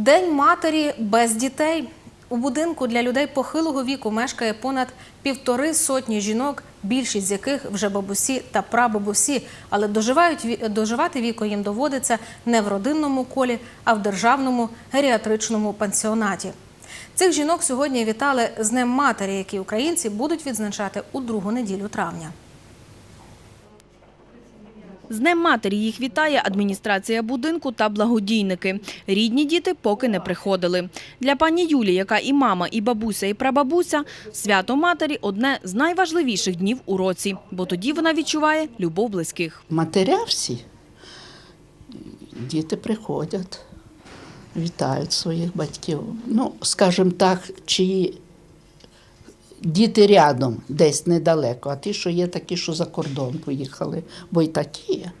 День матері без дітей. У будинку для людей похилого віку мешкає понад півтори сотні жінок, більшість з яких вже бабусі та прабабусі, але доживають доживати віку їм доводиться не в родинному колі, а в державному геріатричному пансіонаті. Цих жінок сьогодні вітали з Днем матері, які українці будуть відзначати у другу неділю травня. З Днем матері їх вітає адміністрація будинку та благодійники. Рідні діти поки не приходили. Для пані Юлі, яка і мама, і бабуся, і прабабуся, свято матері – одне з найважливіших днів у році, бо тоді вона відчуває любов близьких. Матеря всі, діти приходять, вітають своїх батьків. Ну, скажімо так, чи діти рядом, десь недалеко, а ті, що є такі, що за кордон поїхали, бо й такі є,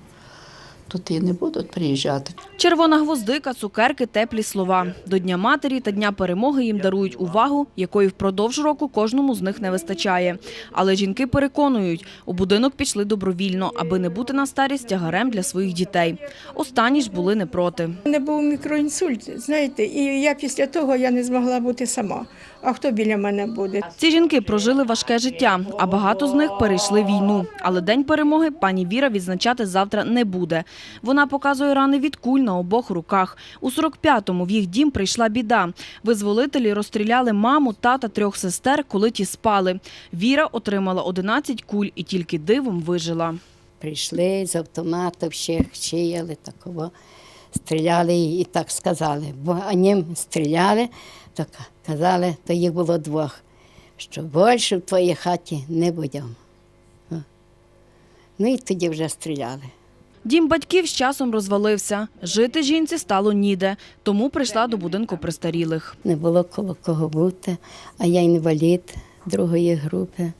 то ті не будуть приїжджати. Червона гвоздика, цукерки, теплі слова. До Дня матері та Дня перемоги їм дарують увагу, якої впродовж року кожному з них не вистачає. Але жінки переконують, у будинок пішли добровільно, аби не бути на старість тягарем для своїх дітей. Останні ж були не проти. У мене був мікроінсульт, знаєте, і я після того я не змогла бути сама. А хто біля мене буде? Ці жінки прожили важке життя, а багато з них перейшли війну. Але День перемоги пані Віра відзначати завтра не буде. Вона показує рани від куль на обох руках. У 45-му в їх дім прийшла біда. Визволителі розстріляли маму, тата, трьох сестер, коли ті спали. Віра отримала 11 куль і тільки дивом вижила. Прийшли з автоматів, всіх чияли такого, стріляли і так сказали. Бо вони стріляли, то ка- казали, то їх було двох, що більше в твоїй хаті не будемо. Ну і тоді вже стріляли. Дім батьків з часом розвалився. Жити жінці стало ніде, тому прийшла до будинку престарілих. Не було коло кого бути, а я інвалід другої групи.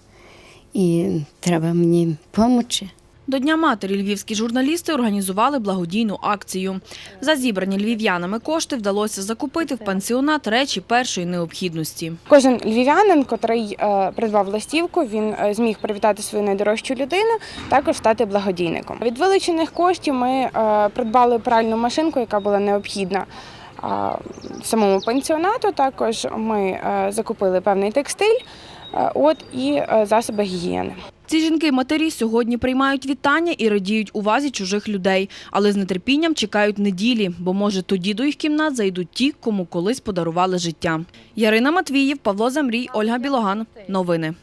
І треба мені допомогти. До Дня матері львівські журналісти організували благодійну акцію. За зібрані львів'янами кошти вдалося закупити в пансіонат речі першої необхідності. Кожен львів'янин, котрий е, придбав листівку, він е, зміг привітати свою найдорожчу людину, також стати благодійником. Від вилучених коштів ми е, придбали пральну машинку, яка була необхідна. Самому пансіонату також ми закупили певний текстиль, от і засоби гігієни. Ці жінки-матері сьогодні приймають вітання і радіють увазі чужих людей, але з нетерпінням чекають неділі, бо може тоді до їх кімнат зайдуть ті, кому колись подарували життя. Ярина Матвіїв, Павло Замрій, Ольга Білоган. Новини.